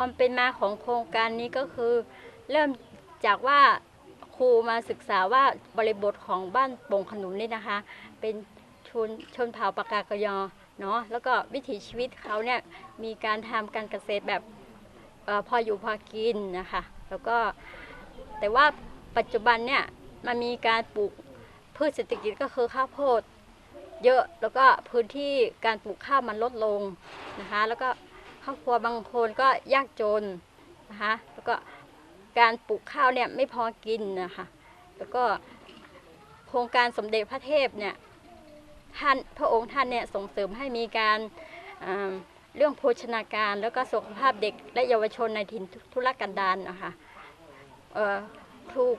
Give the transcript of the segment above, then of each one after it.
ความเป็นมาของโครงการนี้ก็คือ เริ่มจากว่าครูมาศึกษาว่าบริบทของบ้านโป่งขนุนนี่นะคะ เป็นชนชนเผ่าปากากยอเนาะแล้วก็วิถีชีวิตเขาเนี่ยมีการทำการเกษตรแบบออพออยู่พอกินนะคะ แล้วก็แต่ว่าปัจจุบันเนี่ยมันมีการปลูกพืชเศรษฐกิจก็คือข้าวโพดเยอะแล้วก็พื้นที่การปลูกข้าวมันลดลงนะคะ แล้วก็ รอบครัวบางคนก็ยากจนนะคะแล้วก็การปลูกข้าวเนี่ยไม่พอกินนะคะแล้วก็โครงการสมเด็จพระเทพเนี่ยท่านพระองค์ท่านเนี่ยส่งเสริมให้มีการเรื่องโภชนาการแล้วก็สุขภาพเด็กและเยาวชนในถิ่นทุรกันดารนะคะเอ่อครูก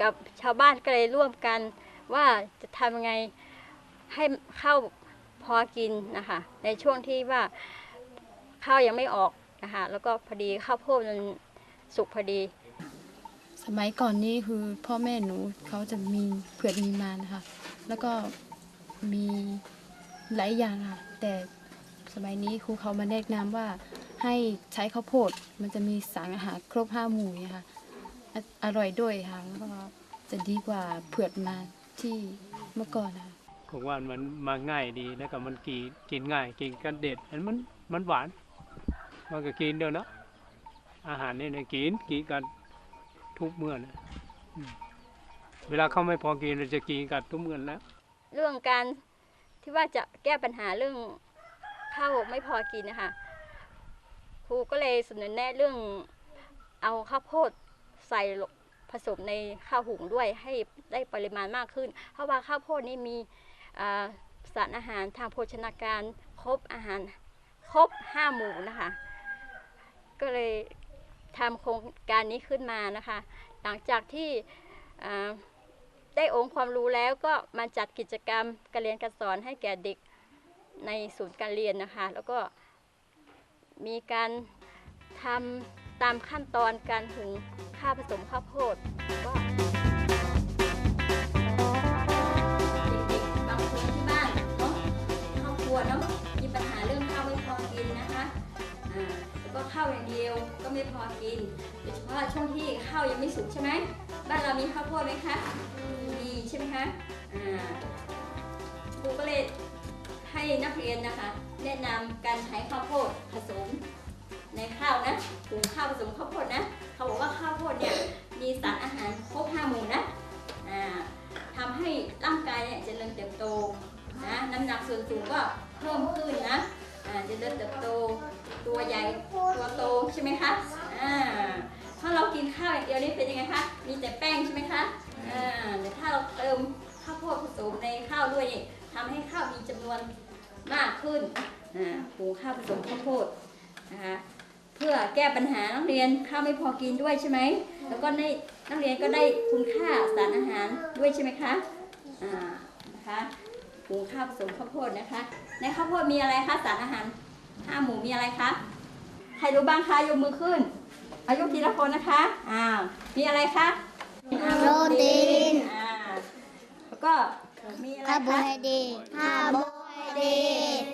กับชาวบ้านก็เลยร่วมกันว่าจะทำยังไงให้เข้าพอกินนะคะในช่วงที่ว่า ข้าวยังไม่ออกนะคะแล้วก็พอดีข้าวโพดมันสุกพอดี สมัยก่อนนี่คือพ่อแม่หนูเขาจะมีเผือกมีมานะคะ แล้วก็มีหลายอย่างค่ะ แต่สมัยนี้ครูเขามาแนะนำว่าให้ใช้ข้าวโพดมันจะมีสารอาหารครบห้าหมู่เนี่ยค่ะออร่อยด้วยค่ะแล้วก็จะดีกว่าเผือกมาที่เมื่อก่อนนะคะผมว่ามันมาง่ายดีแล้วก็มันกินกินง่ายกินกันเด็ดอันมันมันหวาน มันก็กินเดียวนะอาหารนี่เนี่ยกินกินกันทุกเมื่อนะเวลาเขาไม่พอกินเราจะกินกันทุกเมื่อแล้วเรื่องการที่ว่าจะแก้ปัญหาเรื่องข้าวไม่พอกินนะคะครูก็เลยเสนอแนะเรื่องเอาข้าวโพดใส่ผสมในข้าวหุงด้วยให้ได้ปริมาณมากขึ้น เพราะว่าข้าวโพดนี่มีสารอาหารทางโภชนาการครบอาหารครบห้าหมู่นะคะ ก็เลยทำโครงการนี้ขึ้นมานะคะ หลังจากที่ได้องค์ความรู้แล้วก็มาจัดกิจกรรมการเรียนการสอนให้แก่เด็กในศูนย์การเรียนนะคะ แล้วก็มีการทำตามขั้นตอนการหุงข้าวผสมข้าวโพดก็าวยังไม่สุกใช่ไหมบ้านเรามีข้าวโพดไหมคะมีใช่ไหมคะอ่าครูก็เลยให้นักเรียนนะคะ แนะนำการใช้ข้าวโพดผสมในข้าวนะหุงข้าวผสมข้าวโพดนะเขาบอกว่าข้าวโพดเนี่ยมีสารอาหารครบห้าหมู่นะอ่าทำให้ร่างกายเนี่ยเจริญเติบโตนะน้ำหนักส่วนสูงก็เพิ่มขึ้นนะอ่าเจริญเติบโตตัวใหญ่ตัวโตใช่ไหมคะอ่า นี่เป็นยังไงคะ มีแต่แป้งใช่ไหมคะอ่าแต่ถ้าเราเติมข้าวโพดผสมในข้าวด้วยนี่ทำให้ข้าวมีจำนวนมากขึ้นอ่าหุงข้าวผสมข้าวโพดนะคะเพื่อแก้ปัญหานักเรียนข้าวไม่พอกินด้วยใช่ไหม แล้วก็ในนักเรียนก็ได้คุณค่าสารอาหารด้วยใช่ไหมคะอ่านะคะหุงข้าวผสมข้าวโพดนะคะ ในข้าวโพดมีอะไรคะสารอาหารห้าหมู่มีอะไรคะใครรู้บ้างคะยกมือขึ้น อายุทีละคนนะคะ อ้าว มีอะไรคะ โปรตีน อ่า แล้วก็มีอะไรคาร์โบคะไฮเดรตคาร์โบไฮเดรต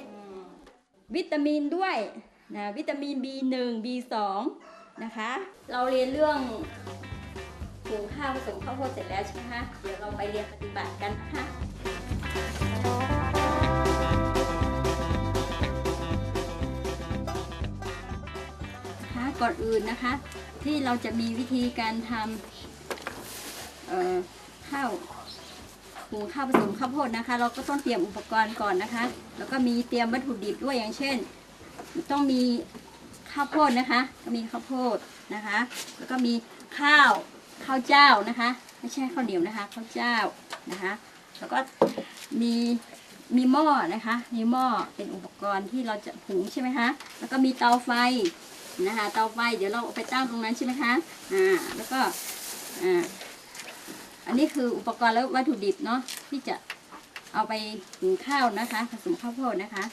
วิตามินด้วยนะวิตามิน B1 B2 นะคะ เราเรียนเรื่องหุงข้าวผสมข้าวโพดเสร็จแล้วใช่ไหมคะ เดี๋ยวเราไปเรียนปฏิบัติกันนะคะ ก่อนอื่นนะคะ ที่เราจะมีวิธีการทำข้าวหุงข้าวผสมข้าวโพดนะคะ เราก็ต้องเตรียมอุปกรณ์ก่อนนะคะ แล้วก็มีเตรียมวัตถุดิบด้วยอย่างเช่น ต้องมีข้าวโพดนะคะ ก็มีข้าวโพดนะคะ แล้วก็มีข้าวข้าวเจ้านะคะ ไม่ใช่ข้าวเหนียวนะคะข้าวเจ้านะคะ แล้วก็มีมีหม้อนะคะ มีหม้อเป็นอุปกรณ์ที่เราจะหุงใช่ไหมคะ แล้วก็มีเตาไฟ นะคะเตาไฟเดี๋ยวเราเอาไปตั้งตรงนั้นใช่ไหมคะอ่าแล้วก็อ่าอันนี้คืออุปกรณ์และวัตถุดิบเนาะที่จะเอาไปหุงข้าวนะคะ ผสมข้าวโพดนะคะ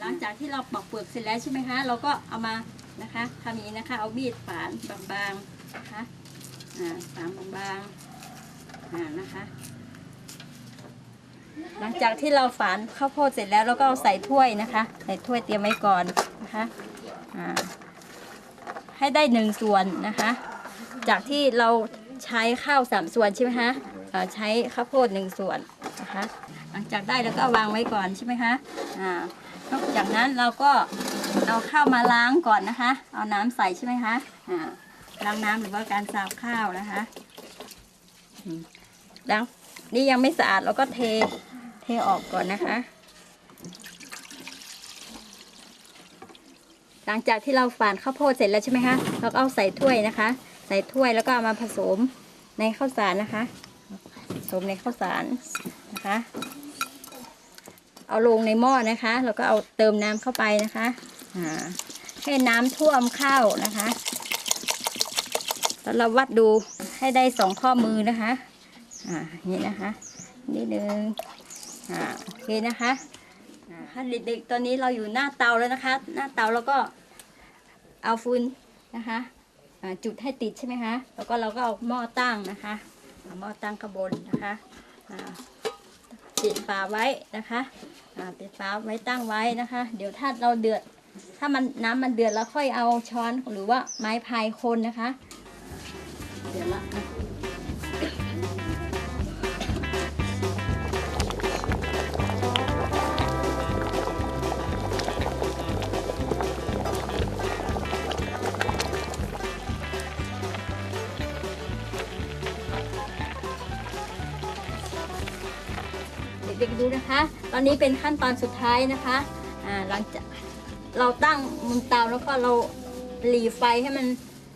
หลังจากที่เราปอกเปลือกเสร็จแล้วใช่ไหมคะ เราก็เอามานะคะทำอย่างนี้นะคะ เอามีดฝานบางๆนะคะอ่าฝานบางๆอ่านะคะหลังจากที่เราฝานข้าวโพดเสร็จแล้วเราก็เอาใส่ถ้วยนะคะ ใส่ถ้วยเตรียมไว้ก่อนนะคะอ่า ให้ได้หนึ่งส่วนนะคะ จากที่เราใช้ข้าวสามส่วนใช่ไหมคะใช้ข้าวโพดหนึ่งส่วนนะคะหลังจากได้แล้วก็วางไว้ก่อนใช่ไหมคะอ่านอกจากนั้นเราก็เอาข้าวมาล้างก่อนนะคะ เอาน้ำใส่ใช่ไหมคะอ่าล้างน้ำหรือว่าการสาวข้าวนะคะอืมล้างนี่ยังไม่สะอาดเราก็เทเทออกก่อนนะคะ หลังจากที่เราฝานข้าวโพดเสร็จแล้วใช่ไหมคะ เราก็เอาใส่ถ้วยนะคะ ใส่ถ้วยแล้วก็เอามาผสมในข้าวสารนะคะ ผสมในข้าวสารนะคะ เอาลงในหม้อนะคะ แล้วก็เอาเติมน้ำเข้าไปนะคะอ่าให้น้ำท่วมข้าวนะคะแล้วเราวัดดูให้ได้สองข้อมือนะคะ อ่านี่นะคะ นิดนึง อ่า โอเคนะคะ ค่ะเด็กๆตอนนี้เราอยู่หน้าเตาแล้วนะคะ หน้าเตาแล้วก็เอาฟืนนะคะจุดให้ติดใช่ไหมคะ แล้วก็เราก็เอาหม้อตั้งนะคะเอาหม้อตั้งข้างบนนะคะปิดฝาไว้นะคะปิดฝาไว้ตั้งไว้นะคะ เดี๋ยวถ้าเราเดือด ถ้ามันน้ำมันเดือดแล้วค่อยเอาช้อนหรือว่าไม้พายคนนะคะ เดือดละ ดูนะคะ ตอนนี้เป็นขั้นตอนสุดท้ายนะคะอ่าหลังจากเราตั้งบนเตาแล้วก็เราหลีไฟให้มัน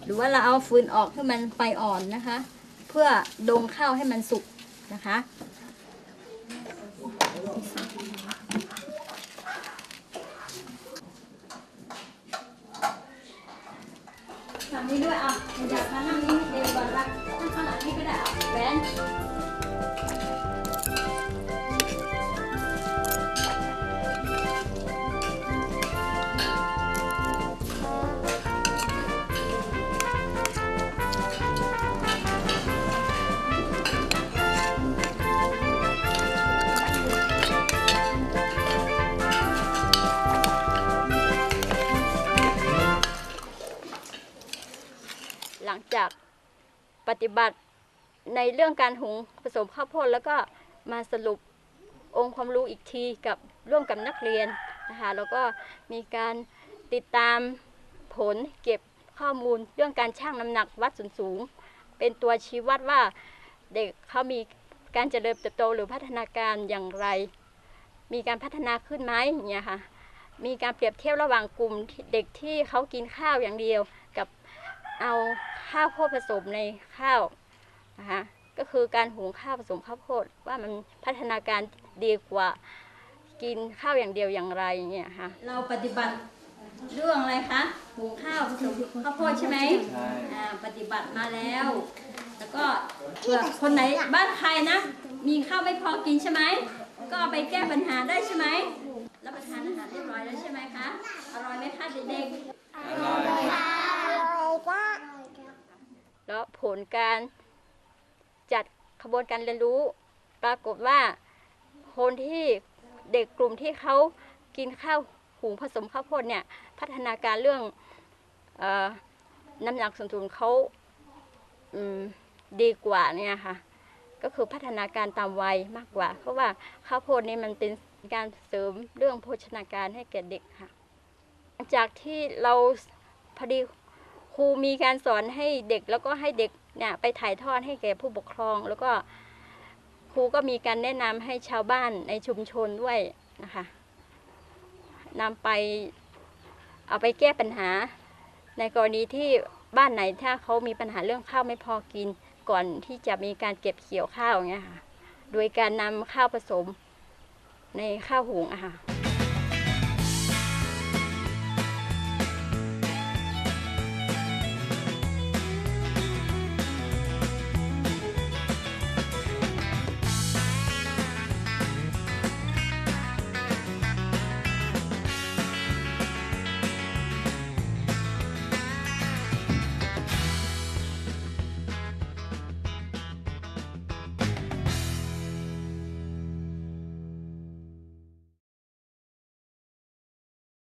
หรือว่าเราเอาฟืนออกให้มันไฟอ่อนนะคะ เพื่อดงข้าวให้มันสุกนะคะทำนี้ด้วยอะอยากมานั่งนี้เดี๋ยวก่อนละนั่งข้างหลังนี่ก็ได้อะแหวน ปฏิบัติในเรื่องการหุงผสมข้าวโพดแล้วก็มาสรุปองค์ความรู้อีกทีกับร่วมกับนักเรียนนะคะแล้วก็มีการติดตามผลเก็บข้อมูลเรื่องการชั่งน้ำหนักวัดส่วนสูง เป็นตัวชี้วัดว่าเด็กเขามีการเจริญเติบโตหรือพัฒนาการอย่างไร มีการพัฒนาขึ้นไหมอย่างเงี้ยค่ะมีการเปรียบเทียบระหว่างกลุ่มเด็กที่เขากินข้าวอย่างเดียว เอาข้าวโพดผสมในข้าวนะคะก็คือการหุงข้าวผสมข้าวโพดว่ามันพัฒนาการดีกว่ากินข้าวอย่างเดียวอย่างไรอย่างเงี้ยค่ะเราปฏิบัติเรื่องอะไรคะหุงข้าวผสมข้าวโพดใช่ไหมอ่าปฏิบัติมาแล้ว แล้วก็เผื่อคนไหนบ้านใครนะ มีข้าวไม่พอกินใช่ไหมก็เอาไปแก้ปัญหาได้ใช่ไหมรับประทานอาหารเรียบร้อยแล้วใช่ไหมคะอร่อยไหมคะเด็กๆแล้ วผลการจัดขบวนการเรียนรู้ ปรากฏว่าคนที่เด็กกลุ่มที่เขากินข้าวหุงผสมข้าวโพดเนี่ยพัฒนาการเรื่องออน้ำหนักส่วนสูงเขาดีกว่าเนี่ยค่ะก็คือพัฒนาการตามวัยมากกว่า เพราะว่าข้าวโพดนี่มันเป็นการเสริมเรื่องโภชนาการให้แก่เด็กค่ะจากที่เราพอดี ครูมีการสอนให้เด็กแล้วก็ให้เด็กเนี่ยไปถ่ายทอดให้แก่ผู้ปกครอง แล้วก็ครูก็มีการแนะนำให้ชาวบ้านในชุมชนด้วยนะคะนำไปเอาไปแก้ปัญหา ในกรณีที่บ้านไหนถ้าเขามีปัญหาเรื่องข้าวไม่พอกิน ก่อนที่จะมีการเก็บเกี่ยวข้าวอย่างเงี้ยค่ะ โดยการนำข้าวผสมในข้าวหุงอะค่ะ